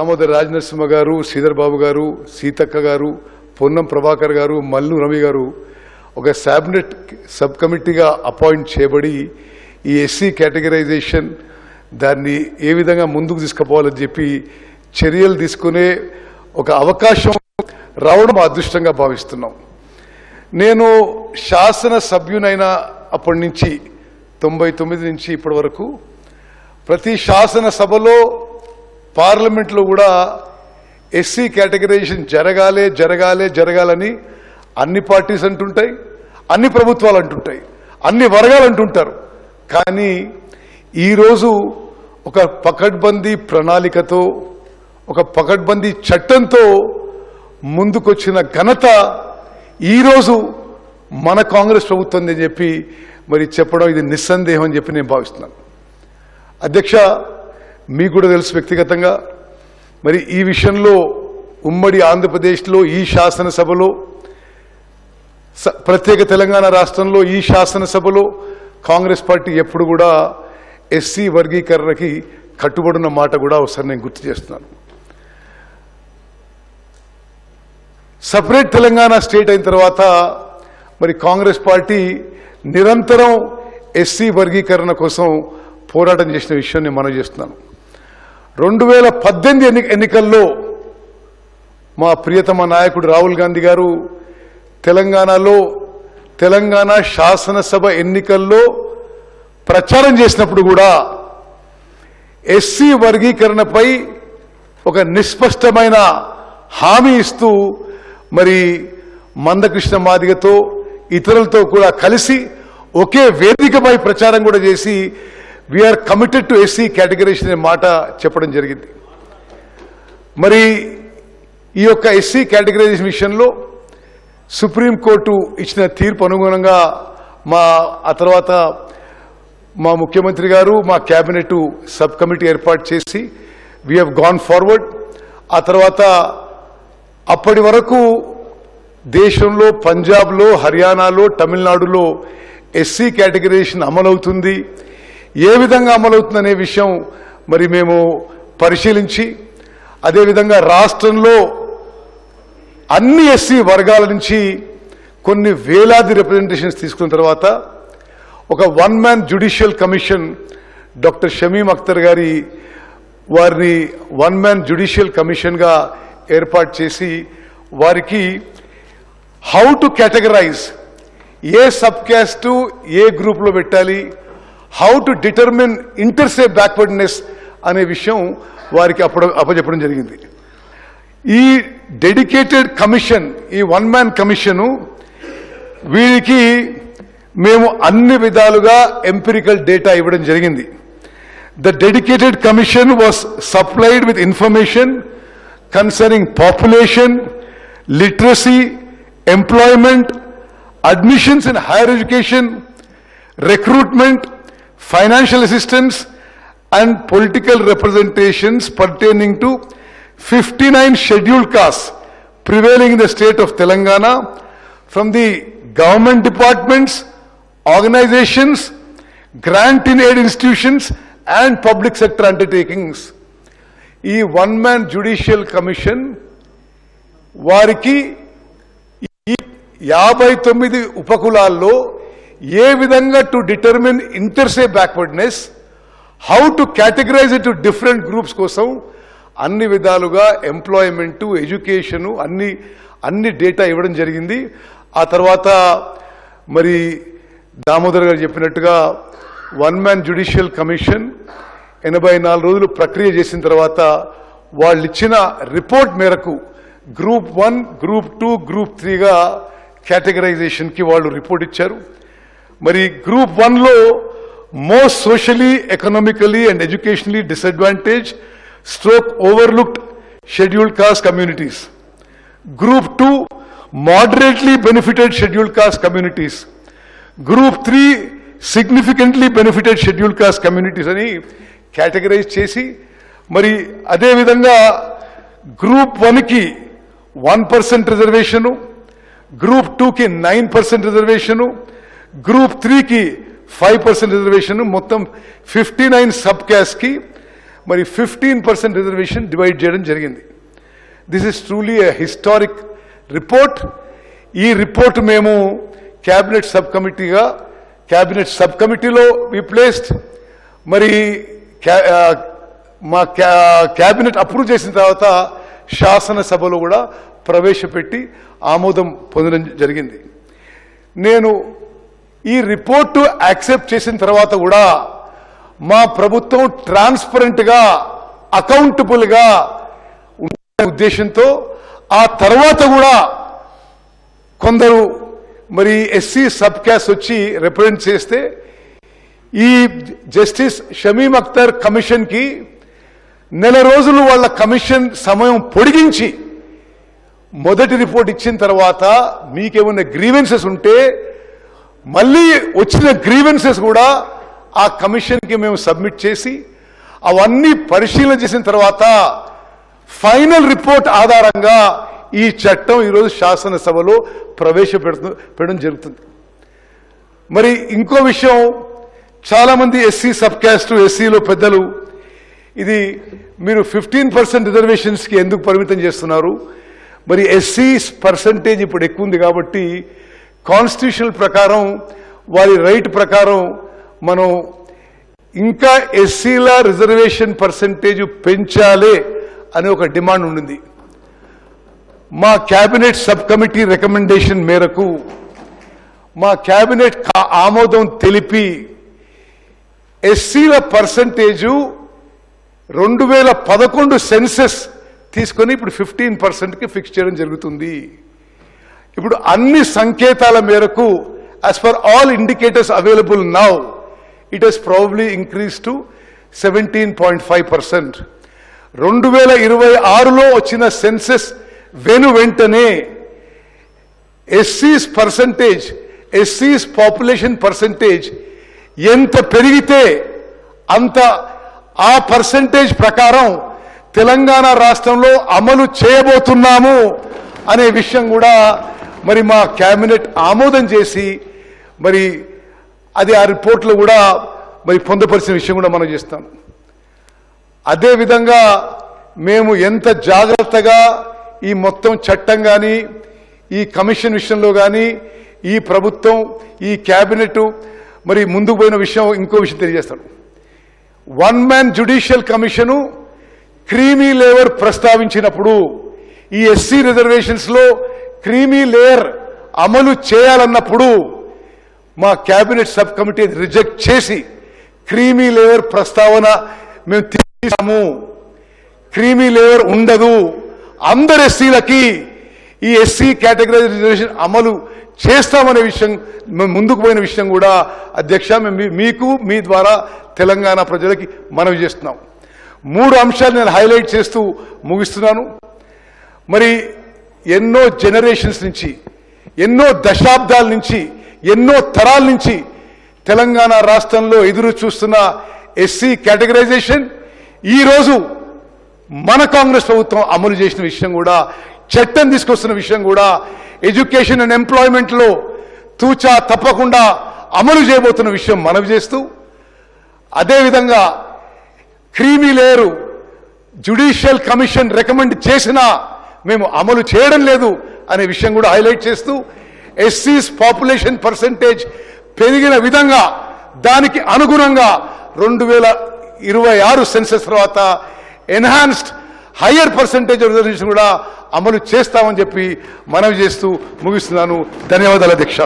దామోదర్ రాజనరసింహ గారు శ్రీధర్ బాబు గారు సీతక్క గారు పొన్నం ప్రభాకర్ గారు మల్లు రవి గారు ఒక శాబినెట్ సబ్ కమిటీగా అపాయింట్ చేయబడి ఈ ఎస్సీ కేటగరైజేషన్ దాన్ని ఏ విధంగా ముందుకు తీసుకుపోవాలని చెప్పి చర్యలు తీసుకునే ఒక అవకాశం రావడం అదృష్టంగా భావిస్తున్నాం. నేను శాసన సభ్యునైన అప్పటి నుంచి తొంభై తొమ్మిది నుంచి ఇప్పటి వరకు ప్రతి శాసన సభలో పార్లమెంట్లో కూడా ఎస్సీ కేటగరైజేషన్ జరగాలే జరగాలే జరగాలని అన్ని పార్టీస్ అంటుంటాయి అన్ని ప్రభుత్వాలు అంటుంటాయి అన్ని వర్గాలు అంటుంటారు. కానీ ఈరోజు ఒక పకడ్బందీ ప్రణాళికతో ఒక పకడ్బందీ చట్టంతో ముందుకొచ్చిన ఘనత ఈరోజు మన కాంగ్రెస్ ప్రభుత్వం అని చెప్పి మరి చెప్పడం ఇది నిస్సందేహం అని చెప్పి నేను భావిస్తున్నాను. అధ్యక్ష మీకు కూడా తెలుసు వ్యక్తిగతంగా. మరి ఈ విషయంలో ఉమ్మడి ఆంధ్రప్రదేశ్లో ఈ శాసనసభలో స- ప్రత్యేక తెలంగాణ రాష్ట్రంలో ఈ శాసనసభలో కాంగ్రెస్ పార్టీ ఎప్పుడు కూడా ఎస్సీ వర్గీకరణకి కట్టుబడిన మాట కూడా ఒకసారి నేను గుర్తు చేస్తున్నాను. సపరేట్ తెలంగాణ స్టేట్ అయిన తర్వాత మరి కాంగ్రెస్ పార్టీ నిరంతరం ఎస్సీ వర్గీకరణ కోసం పోరాటం చేసిన విషయం నేను మనం చేస్తున్నాను. రెండు వేల పద్దెనిమిది ఎన్ని ఎన్నికల్లో మా ప్రియతమ నాయకుడు రాహుల్ గాంధీ గారు తెలంగాణలో తెలంగాణ శాసనసభ ఎన్నికల్లో ప్రచారం చేసినప్పుడు కూడా ఎస్సీ వర్గీకరణపై ఒక నిస్పష్టమైన హామీ ఇస్తూ మరి మందకృష్ణ మాదిగతో ఇతరులతో కూడా కలిసి ఒకే వేదికపై ప్రచారం కూడా చేసి we're committed to SC categorisation అనే మాట చెప్పడం జరిగింది. మరి ఈ యొక్క ఎస్సీ కేటగరైజేషన్ విషయంలో సుప్రీంకోర్టు ఇచ్చిన తీర్పు అనుగుణంగా మా ఆ తర్వాత మా ముఖ్యమంత్రి గారు మా క్యాబినెట్ సబ్ కమిటీ ఏర్పాటు చేసి వీ హ్యావ్ గాన్ ఫార్వర్డ్ ఆ తర్వాత అప్పటి వరకు దేశంలో పంజాబ్లో హర్యానాలో తమిళనాడులో ఎస్సీ కేటగరైజేషన్ అమలవుతుంది. ఏ విధంగా అమలవుతుందనే విషయం మరి మేము పరిశీలించి అదేవిధంగా రాష్ట్రంలో అన్ని ఎస్సీ వర్గాల నుంచి కొన్ని వేలాది రిప్రజెంటేషన్స్ తీసుకున్న తర్వాత ఒక one man judicial commission doctor Shamim Akhtar గారి వారిని వన్ మ్యాన్ జ్యుడిషియల్ కమిషన్గా ఏర్పాటు చేసి వారికి how to categorise a sub caste a గ్రూప్లో పెట్టాలి how to determine inter se backwardness అనే విషయం వారికి అప్పుడు అప్పచెప్పడం జరిగింది. ఈ డెడికేటెడ్ కమిషన్ ఈ వన్ మ్యాన్ కమిషను వీరికి మేము అన్ని విధాలుగా ఎంపిరికల్ డేటా ఇవ్వడం జరిగింది. The dedicated commission was supplied with information concerning population literacy employment admissions in higher education recruitment financial assistance, and political representations pertaining to 59 scheduled castes prevailing in the state of Telangana from the government departments, organizations, grant in aid institutions, and public sector undertakings. ఈ one man judicial commission వారికి ఈ యాభై తొమ్మిది ఉపకులాల్లో ఏ విధంగా to determine inter se backwardness how to categorise it to different groups కోసం అన్ని విధాలుగా ఎంప్లాయ్మెంటు ఎడ్యుకేషను అన్ని అన్ని డేటా ఇవ్వడం జరిగింది. ఆ తర్వాత మరి దామోదర్ గారు చెప్పినట్టుగా వన్ మ్యాన్ జ్యుడిషియల్ కమిషన్ ఎనభై నాలుగు రోజులు ప్రక్రియ చేసిన తర్వాత వాళ్ళు ఇచ్చిన రిపోర్ట్ మేరకు group one group two group త్రీగా కేటగరైజేషన్కి వాళ్ళు రిపోర్ట్ ఇచ్చారు. మరి గ్రూప్ వన్లో most socially economically and educationally disadvantage stroke overlooked scheduled caste communities. Group two moderately benefited scheduled caste communities. Group three significantly benefited schedule caste communities అని categorise చేసి మరి అదేవిధంగా group వన్కి వన్ పర్సెంట్ రిజర్వేషను గ్రూప్ టూకి nine percent reservation group త్రీకి five percent reservation మొత్తం fifty nine sub క్యాస్ట్కి మరి ఫిఫ్టీన్ పర్సెంట్ రిజర్వేషన్ డివైడ్ చేయడం జరిగింది. This is truly a historic report ఈ రిపోర్ట్ మేము క్యాబినెట్ సబ్ కమిటీగా క్యాబినెట్ సబ్ కమిటీలో వి ప్లేస్డ్ మరి క్యా- మా క్యా- క్యాబినెట్ అప్రూవ్ చేసిన తర్వాత శాసనసభలో కూడా ప్రవేశపెట్టి ఆమోదం పొందడం జరిగింది. నేను ఈ రిపోర్టు యాక్సెప్ట్ చేసిన తర్వాత కూడా మా ప్రభుత్వం ట్రాన్స్పరెంట్గా అకౌంటబుల్గా ఉండే ఉద్దేశంతో ఆ తర్వాత కూడా కొందరు మరి ఎస్సీ సబ్ క్యాస్ వచ్చి రిప్రజెంట్ చేస్తే ఈ జస్టిస్ షమీం అఖ్తర్ కమిషన్కి నెల రోజులు వాళ్ళ కమిషన్ సమయం పొడిగించి మొదటి రిపోర్ట్ ఇచ్చిన తర్వాత మీకేమైనా గ్రీవెన్సెస్ ఉంటే మళ్ళీ వచ్చిన గ్రీవెన్సెస్ కూడా ఆ కమిషన్కి మేము సబ్మిట్ చేసి అవన్నీ పరిశీలన చేసిన తర్వాత ఫైనల్ రిపోర్ట్ ఆధారంగా ఈ చట్టం ఈరోజు శాసనసభలో ప్రవేశపెడుతు పెట్టడం జరుగుతుంది. మరి ఇంకో విషయం చాలా మంది ఎస్సీ సబ్ క్యాస్ట్ ఎస్సీలో పెద్దలు ఇది మీరు ఫిఫ్టీన్ పర్సెంట్ రిజర్వేషన్స్కి ఎందుకు పరిమితం చేస్తున్నారు? మరి ఎస్సీ పర్సంటేజ్ ఇప్పుడు ఎక్కువ ఉంది కాబట్టి కాన్స్టిట్యూషన్ ప్రకారం వారి రైట్ ప్రకారం మనం ఇంకా ఎస్సీల రిజర్వేషన్ పర్సంటేజ్ పెంచాలి అనే ఒక డిమాండ్ ఉండింది. మా క్యాబినెట్ సబ్ కమిటీ రికమెండేషన్ మేరకు మా క్యాబినెట్ కా- ఆమోదం తెలిపి ఎస్సీల పర్సంటేజు రెండు వేల పదకొండు సెన్సెస్ తీసుకొని ఇప్పుడు ఫిఫ్టీన్ పర్సెంట్కి ఫిక్స్ చేయడం జరుగుతుంది. ఇప్పుడు అన్ని సంకేతాల మేరకు as per all indicators available now it has probably increase to seventeen point five percent రెండు వేల ఇరవై ఆరులో వచ్చిన సెన్సెస్ వెను వెంటనే ఎస్సీస్ పర్సంటేజ్ ఎస్సీస్ పాపులేషన్ పర్సంటేజ్ ఎంత పెరిగితే అంత ఆ పర్సంటేజ్ ప్రకారం తెలంగాణ రాష్ట్రంలో అమలు చేయబోతున్నాము అనే విషయం కూడా మరి మా క్యాబినెట్ ఆమోదం చేసి మరి అది ఆ రిపోర్ట్లో కూడా మరి పొందపరిచిన విషయం కూడా మనం చేస్తాం. అదేవిధంగా మేము ఎంత జాగ్రత్తగా ఈ మొత్తం చట్టం కానీ ఈ కమిషన్ విషయంలో కానీ ఈ ప్రభుత్వం ఈ క్యాబినెట్ మరి ముందుకు పోయిన విషయం ఇంకో విషయం తెలియజేస్తాను. One man judicial commission creamy layer ప్రస్తావించినప్పుడు ఈ ఎస్సీ రిజర్వేషన్స్లో క్రీమీ లేయర్ అమలు చేయాలన్నప్పుడు మా క్యాబినెట్ సబ్ కమిటీ రిజెక్ట్ చేసి క్రీమీ లేయర్ ప్రస్తావన మేము తీసాము. క్రీమీ లేయర్ ఉండదు. అందరు ఎస్సీలకి ఈ ఎస్సీ కేటగరైజేషన్ రిజర్వేషన్ అమలు చేస్తామనే విషయం మేము ముందుకు పోయిన విషయం కూడా అధ్యక్ష మేము మీ- మీకు మీ ద్వారా తెలంగాణ ప్రజలకి మనవి చేస్తున్నాం. మూడు అంశాలు నేను హైలైట్ చేస్తూ ముగిస్తున్నాను. మరి ఎన్నో జనరేషన్స్ నుంచి ఎన్నో దశాబ్దాల నుంచి ఎన్నో తరాల నుంచి తెలంగాణ రాష్ట్రంలో ఎదురు చూస్తున్న ఎస్సీ కేటగరైజేషన్ ఈరోజు మన కాంగ్రెస్ ప్రభుత్వం అమలు చేసిన విషయం కూడా చట్టం తీసుకొస్తున్న విషయం కూడా ఎడ్యుకేషన్ అండ్ ఎంప్లాయ్మెంట్లో తూచా తప్పకుండా అమలు చేయబోతున్న విషయం మనవి చేస్తూ అదేవిధంగా creamy layer judicial commission recommend చేసినా మేము అమలు చేయడం లేదు అనే విషయం కూడా హైలైట్ చేస్తూ ఎస్సీస్ పాపులేషన్ పర్సంటేజ్ పెరిగిన విధంగా దానికి అనుగుణంగా రెండు వేల ఇరవై ఆరు సెన్సెస్ తర్వాత ఎన్హాన్స్డ్ హయ్యర్ పర్సంటేజ్ రిజర్వేషన్ కూడా అమలు చేస్తామని చెప్పి మనవి చేస్తూ ముగిస్తున్నాను. ధన్యవాదాలు అధ్యక్ష.